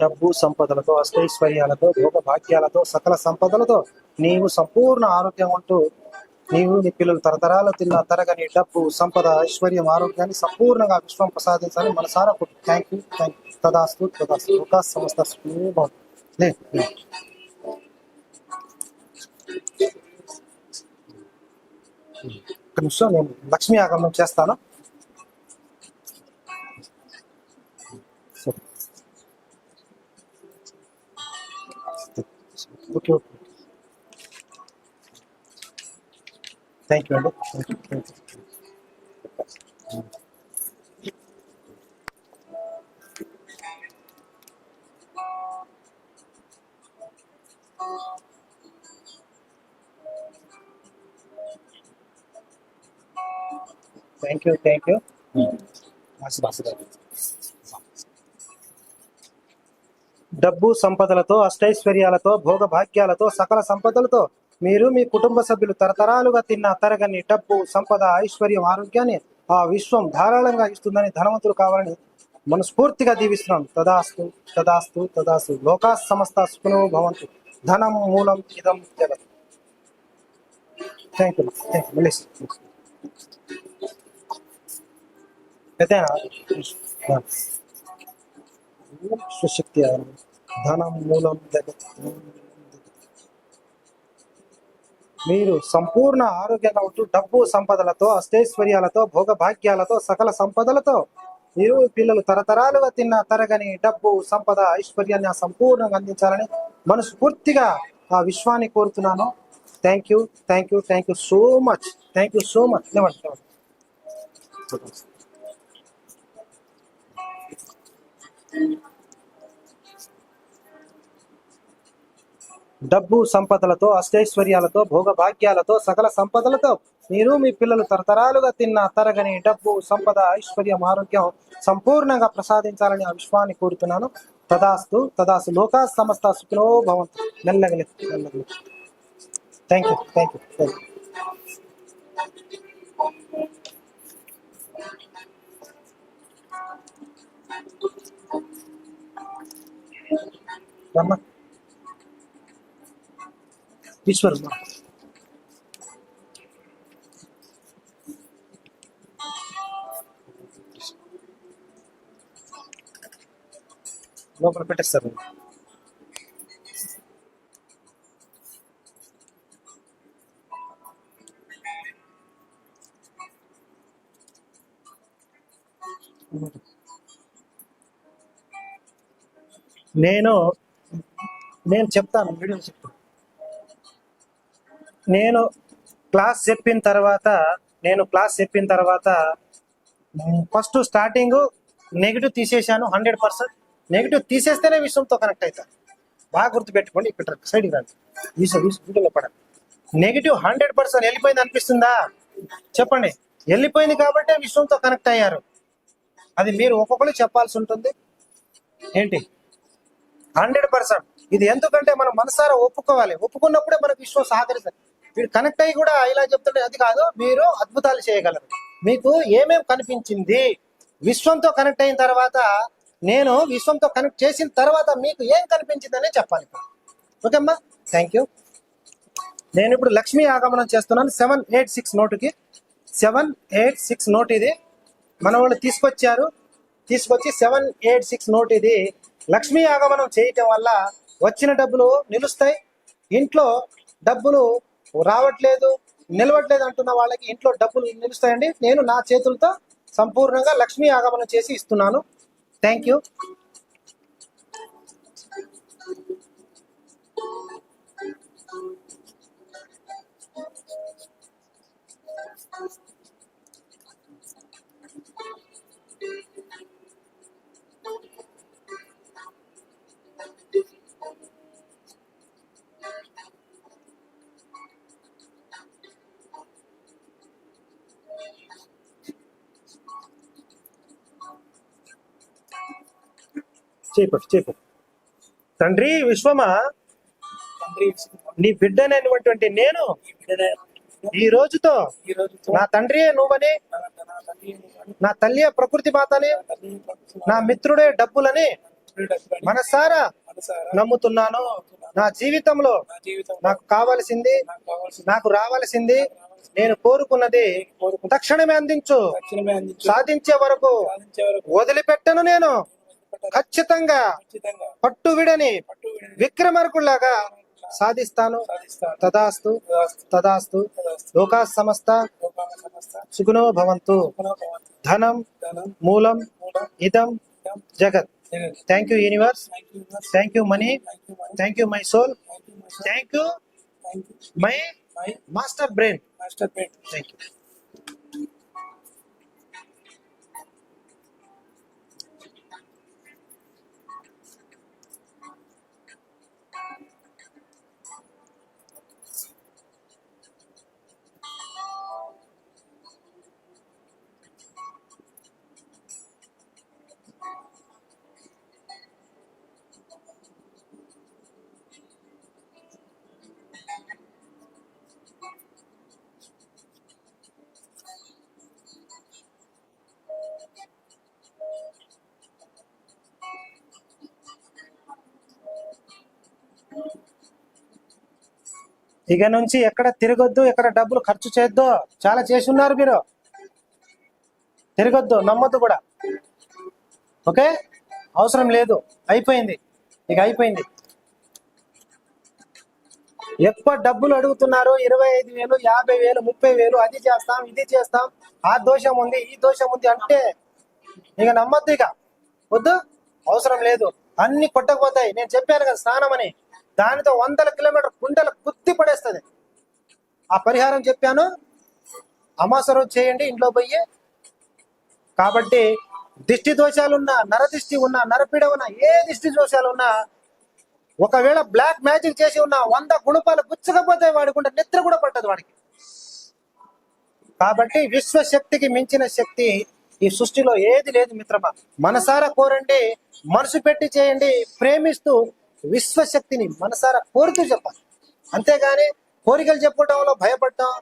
డబ్బు సంపదలతో అష్టైశ్వర్యాలతో భోగ భాగ్యాలతో సకల సంపదలతో నీవు సంపూర్ణ ఆరోగ్యం అంటూ నీవు నీ పిల్లలు తరతరాలు తిన్న తరగని డబ్బు సంపద ఐశ్వర్యం ఆరోగ్యాన్ని సంపూర్ణంగా విశ్వం ప్రసాదించాలని మనసారా థ్యాంక్ యూ థ్యాంక్ యూ తదాస్తు తదాస్తు. ఒక సంస్థ లే నిమిషం నేను లక్ష్మీ ఆగమనం చేస్తాను. Okay okay. థ్యాంక్ యూ అండి. Thank you thank you thank you డబ్బు సంపదలతో అష్టైశ్వర్యాలతో భోగ భాగ్యాలతో సకల సంపదలతో మీరు మీ కుటుంబ సభ్యులు తరతరాలుగా తిన్న తరగని డబ్బు సంపద ఐశ్వర్యం ఆరోగ్యాన్ని ఆ విశ్వం ధారాళంగా ఇస్తుందని ధనవంతులు కావాలని మనస్ఫూర్తిగా దీవిస్తున్నాం. తదాస్తు తదాస్తు తదాస్తు. లోకా సమస్త సుఖనో భవంతు. ధనం మూలం ఇదం జగత్. థ్యాంక్ యూ థ్యాంక్ యూ సుశక్తి ధనం మూలం జగత్ మీరు సంపూర్ణ ఆరోగ్యంగా ఉంటూ డబ్బు సంపదలతో అష్టైశ్వర్యాలతో భోగభాగ్యాలతో సకల సంపదలతో మీరు పిల్లలు తరతరాలుగా తిన్న తరగని డబ్బు సంపద ఐశ్వర్యాన్ని సంపూర్ణంగా అందించాలని మనస్ఫూర్తిగా ఆ విశ్వాన్ని కోరుతున్నాను. Thank you thank you thank you so much thank you so much లేవండి డబ్బు సంపదలతో అష్టైశ్వర్యాలతో భోగభాగ్యాలతో సకల సంపదలతో మీరు మీ పిల్లలు తరతరాలుగా తిన్న తరగని డబ్బు సంపద ఐశ్వర్యం ఆరోగ్యం సంపూర్ణంగా ప్రసాదించాలని ఆ విశ్వాన్ని కోరుతున్నాను. తదాస్తు తదాస్తు లోకా సమస్త సుఖినో భవంతు. మెల్లగలి మెల్లగలి thank you thank you thank you రమ్మ ఈశ్వర్ లోపల పెట్టేస్తారు నేను నేను చెప్తాను వీడియో చెప్తాను. నేను క్లాస్ చెప్పిన తర్వాత నేను క్లాస్ చెప్పిన తర్వాత ఫస్ట్ స్టార్టింగ్ నెగిటివ్ తీసేశాను హండ్రెడ్ పర్సెంట్ నెగిటివ్ తీసేస్తేనే విషయంతో కనెక్ట్ అవుతాను బాగా గుర్తుపెట్టుకోండి ఇక్కడ సైడ్కి రండి. విషయం వీడియోలో పడండి. నెగిటివ్ హండ్రెడ్ పర్సెంట్ వెళ్ళిపోయింది అనిపిస్తుందా? చెప్పండి. వెళ్ళిపోయింది కాబట్టి విశ్వంతో కనెక్ట్ అయ్యారు. అది మీరు ఒక్కొక్కరు చెప్పాల్సి ఉంటుంది. ఏంటి? Hundred percent. ఇది ఎందుకంటే మనం మనసారా ఒప్పుకోవాలి. ఒప్పుకున్నప్పుడే మనకు విశ్వం సహకరిస్తారు మీరు కనెక్ట్ అయ్యి కూడా ఇలా చెప్తుంటే అది కాదు మీరు అద్భుతాలు చేయగలరు. మీకు ఏమేం కనిపించింది? విశ్వంతో కనెక్ట్ అయిన తర్వాత నేను విశ్వంతో కనెక్ట్ చేసిన తర్వాత మీకు ఏం కనిపించిందనే చెప్పాలి ఓకే అమ్మా థ్యాంక్ యూ నేను ఇప్పుడు లక్ష్మీ ఆగమనం చేస్తున్నాను. సెవెన్ ఎయిట్ సిక్స్ నోటుకి. సెవెన్ ఎయిట్ సిక్స్ నోట్ ఇది. మన వాళ్ళు తీసుకొచ్చారు. తీసుకొచ్చి సెవెన్ ఎయిట్ సిక్స్ నోట్ ఇది. లక్ష్మీ ఆగమనం చేయటం వల్ల వచ్చిన డబ్బులు నిలుస్తాయి. ఇంట్లో డబ్బులు రావట్లేదు నిలవట్లేదు అంటున్న వాళ్ళకి ఇంట్లో డబ్బులు నిలుస్తాయండి. నేను నా చేతులతో సంపూర్ణంగా లక్ష్మీ ఆగమనం చేసి ఇస్తున్నాను. థ్యాంక్ యూ చేపు చేపు. తండ్రి విశ్వమా? నీ బిడ్డనైనటువంటి నేను ఈ రోజుతో నా తండ్రి నువ్వని నా తల్లి ప్రకృతి మాతని నా మిత్రుడే డబ్బులని మనసారా నమ్ముతున్నాను. నా జీవితంలో నాకు కావలసింది నాకు రావాల్సింది నేను కోరుకున్నది తక్షణమే అందించు. సాధించే వరకు వదిలిపెట్టను నేను. ఖచ్చితంగా పట్టు విడని విక్రమార్కుల్లాగా సాధిస్తాను తదాస్తు తదాస్తు. లోకా సమస్త సుఖినో భవంతు. ధనం మూలం ఇదం జగత్. Thank you universe. Thank you money. Thank you my soul. Thank you my master brain master brain. Thank you ఇక నుంచి ఎక్కడ తిరగొద్దు ఎక్కడ డబ్బులు ఖర్చు చేయొద్దు చాలా చేసి ఉన్నారు మీరు. తిరగొద్దు నమ్మొద్దు కూడా. ఓకే? అవసరం లేదు. అయిపోయింది. ఇక అయిపోయింది. ఎక్కువ డబ్బులు అడుగుతున్నారు ఇరవై ఐదు వేలు యాభై వేలు ముప్పై వేలు అది చేస్తాం ఇది చేస్తాం. ఆ దోషం ఉంది ఈ దోషం ఉంది అంటే ఇక నమ్మద్దు ఇక. వద్దు? అవసరం లేదు. అన్ని కొట్టకపోతాయి. నేను చెప్పాను కదా స్నానం అని దానితో వందల కిలోమీటర్ కుంటలు కుత్తి పడేస్తుంది. ఆ పరిహారం చెప్పాను. అమాస రోజు చేయండి ఇంట్లో పోయి. కాబట్టి దిష్టి దోషాలున్నా నరదిష్టి ఉన్నా నరపీడ ఉన్నా ఏ దిష్టి దోషాలు ఉన్నా ఒకవేళ బ్లాక్ మ్యాజిక్ చేసి ఉన్న వంద గుణపాలు గుచ్చకపోతే వాడికుంటే నిద్ర కూడా పట్టదు వాడికి. కాబట్టి విశ్వశక్తికి మించిన శక్తి ఈ సృష్టిలో ఏది లేదు మిత్రమా. మనసారా కోరండి మనసు పెట్టి చేయండి ప్రేమిస్తూ విశ్వశక్తిని మనసారా కోరుతూ చెప్పాలి. అంతేగాని కోరికలు చెప్పుకోవడంలో భయపడటం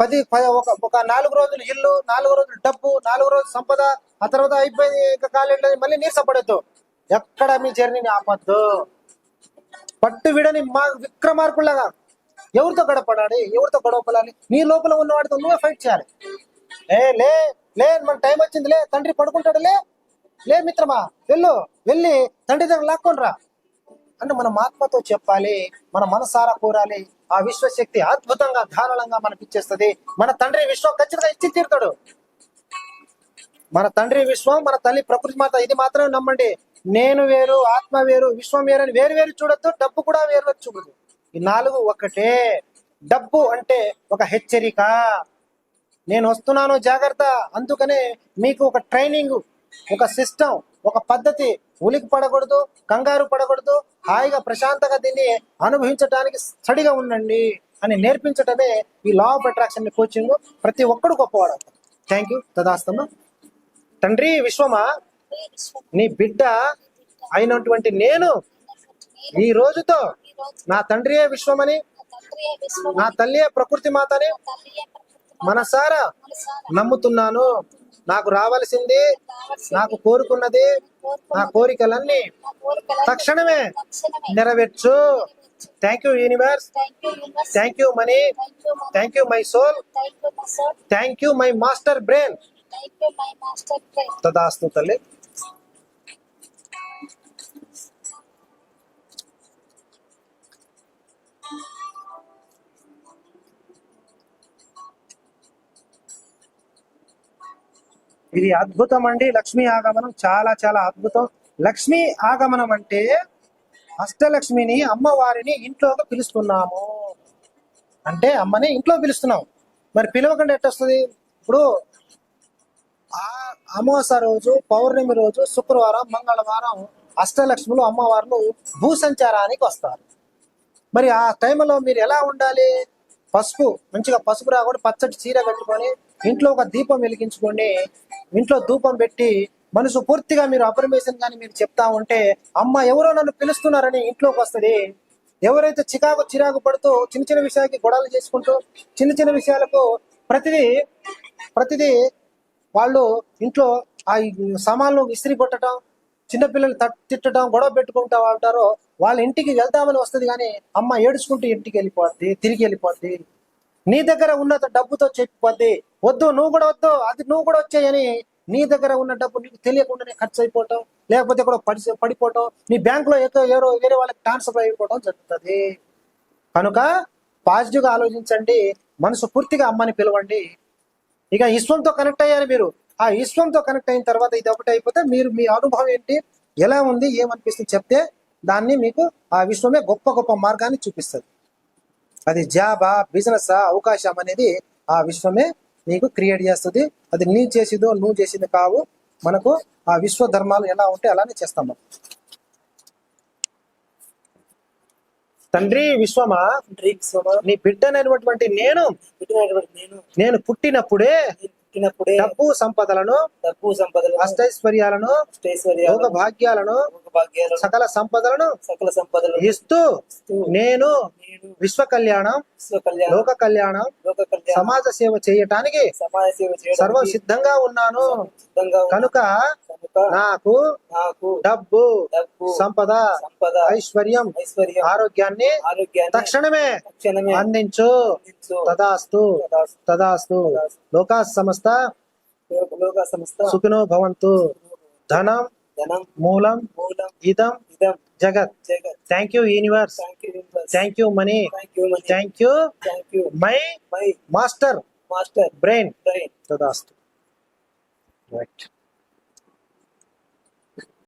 పది ప- ఒక ఒక నాలుగు రోజులు ఇల్లు నాలుగు రోజులు డబ్బు నాలుగు రోజులు సంపద ఆ తర్వాత అయిపోయింది ఇంకా కాలేదు మళ్ళీ నీరసపడద్దు ఎక్కడ మీ జర్నీని ఆపద్దు. పట్టు విడని మా విక్రమార్కులాగా ఎవరితో గడపడాలి ఎవరితో గొడవ పడాలి నీ లోపల ఉన్న వాడితో నువ్వే ఫైట్ చేయాలి. ఏ లే లే మన టైం వచ్చింది లే తండ్రి పడుకుంటాడు లే. లే మిత్రమా వెళ్ళు వెళ్ళి తండ్రి దగ్గర లాక్కొని రా. అంటే మనం ఆత్మతో చెప్పాలి మన మనసారా కోరాలి. ఆ విశ్వశక్తి అద్భుతంగా ధారాళంగా మనకి ఇచ్చేస్తుంది. మన తండ్రి విశ్వం ఖచ్చితంగా ఇచ్చి తీరుతాడు. మన తండ్రి విశ్వం మన తల్లి ప్రకృతి మాత ఇది మాత్రం నమ్మండి. నేను వేరు ఆత్మ వేరు విశ్వం వేరు అని వేరు వేరు చూడొద్దు డబ్బు కూడా వేరు వేరు చూడదు ఈ నాలుగు ఒకటే. డబ్బు అంటే ఒక హెచ్చరిక. నేను వస్తున్నాను జాగ్రత్త. అందుకనే మీకు ఒక ట్రైనింగ్ ఒక సిస్టమ్ ఒక పద్ధతి ఉలికి పడకూడదు కంగారు పడకూడదు హాయిగా ప్రశాంతంగా దీన్ని అనుభవించడానికి స్టడీగా ఉండండి అని నేర్పించటమే ఈ లా ఆఫ్ అట్రాక్షన్ కోచింగ్ ప్రతి ఒక్కడు గొప్పవాడు. థ్యాంక్ యూ తదాస్తమ్మ. తండ్రి విశ్వమా? నీ బిడ్డ అయినటువంటి నేను ఈ రోజుతో నా తండ్రియే విశ్వమని నా తల్లియే ప్రకృతి మాతని మనసారా నమ్ముతున్నాను. నాకు రావలసింది నాకు కోరుకున్నది నా కోరికలన్నీ తక్షణమే నెరవేర్చు. Thank you universe thank you money thank you my soul thank you my master brain తదాస్తు తల్లి. ఇది అద్భుతం అండి. లక్ష్మీ ఆగమనం చాలా చాలా అద్భుతం. లక్ష్మీ ఆగమనం అంటే అష్టలక్ష్మిని అమ్మవారిని ఇంట్లోకి పిలుస్తున్నాము. అంటే అమ్మని ఇంట్లో పిలుస్తున్నాం. మరి పిలవకుండా ఎట్టొస్తుంది? ఇప్పుడు ఆ అమావాస రోజు పౌర్ణమి రోజు శుక్రవారం మంగళవారం అష్టలక్ష్ములు అమ్మవార్లు భూ సంచారానికి వస్తారు. మరి ఆ టైంలో మీరు ఎలా ఉండాలి? పసుపు మంచిగా పసుపు రాకుండా పచ్చటి చీర కట్టుకొని ఇంట్లో ఒక దీపం వెలిగించుకొని ఇంట్లో ధూపం పెట్టి మనసు పూర్తిగా మీరు అపరిమేషన్ కానీ మీరు చెప్తా ఉంటే అమ్మ ఎవరో నన్ను పిలుస్తున్నారని ఇంట్లోకి వస్తుంది. ఎవరైతే చికాకు చిరాకు పడుతూ చిన్న చిన్న విషయాలకి గొడవలు చేసుకుంటూ చిన్న చిన్న విషయాలకు ప్రతిదీ ప్రతిదీ వాళ్ళు ఇంట్లో ఆ సామాన్లు విసిరి కొట్టడం చిన్నపిల్లలు తిట్టడం గొడవ పెట్టుకుంటా ఉంటారో వాళ్ళ ఇంటికి వెళ్దామని వస్తుంది కానీ అమ్మ ఏడుచుకుంటూ ఇంటికి వెళ్ళిపోద్ది తిరిగి వెళ్ళిపోద్ది. నీ దగ్గర ఉన్న డబ్బుతో చెప్పిపోద్ది వద్దు నువ్వు కూడా వద్దు అది నువ్వు కూడా వచ్చాయని నీ దగ్గర ఉన్న డబ్బు నీకు తెలియకుండానే ఖర్చు అయిపోవటం లేకపోతే కూడా పడి పడిపోవటం నీ బ్యాంకులో ఎక్కువ ఎవరో వేరే వాళ్ళకి ట్రాన్స్ఫర్ అయిపోవడం జరుగుతుంది. కనుక పాజిటివ్గా ఆలోచించండి మనసు పూర్తిగా అమ్మని పిలవండి. ఇక విశ్వంతో కనెక్ట్ అయ్యారు మీరు. ఆ విశ్వంతో కనెక్ట్ అయిన తర్వాత ఇది ఒకటి అయిపోతే మీరు మీ అనుభవం ఏంటి ఎలా ఉంది ఏమనిపిస్తుంది చెప్తే దాన్ని మీకు ఆ విశ్వమే గొప్ప గొప్ప మార్గాన్ని చూపిస్తుంది. అది జాబా బిజినెస్ అవకాశం అనేది ఆ విశ్వమే నీకు క్రియేట్ చేస్తుంది. అది నీ చేసిదో నువ్వు చేసింది కావు. మనకు ఆ విశ్వ ధర్మాలు ఎలా ఉంటే అలానే చేస్తాం మనం. తండ్రి విశ్వమా? నీ బిడ్డనైనటువంటి నేను నేను నేను పుట్టినప్పుడే పుట్టినప్పుడే డబ్బు సంపదలను డబ్బు సంపదలు అష్టైశ్వర్యాలను అష్టైశ్వర్యాలు భోగ భాగ్యాలను భోగ భాగ్యాలను సకల సంపదలను సకల సంపదలు ఇస్తూ నేను విశ్వ కళ్యాణం లోక కళ్యాణం సమాజ సేవ చేయటానికి సమాజ సేవ సర్వం సిద్ధంగా ఉన్నాను. కనుక నాకు నాకు డబ్బు సంపద సంపద ఐశ్వర్యం ఐశ్వర్యం ఆరోగ్యాన్ని తక్షణమే తక్షణమే అందించు. తదాస్తు. తదాస్తు. లోకా సమస్త లోక- లోక సంస్థ సుఖినో భవంతు ధనం ధనం మూలం మూలం ఇదం ఇదం జగత్ జగత్ thank you universe thank you universe thank you money thank you money thank you thank you my my master master brain brain తదాస్తు రైట్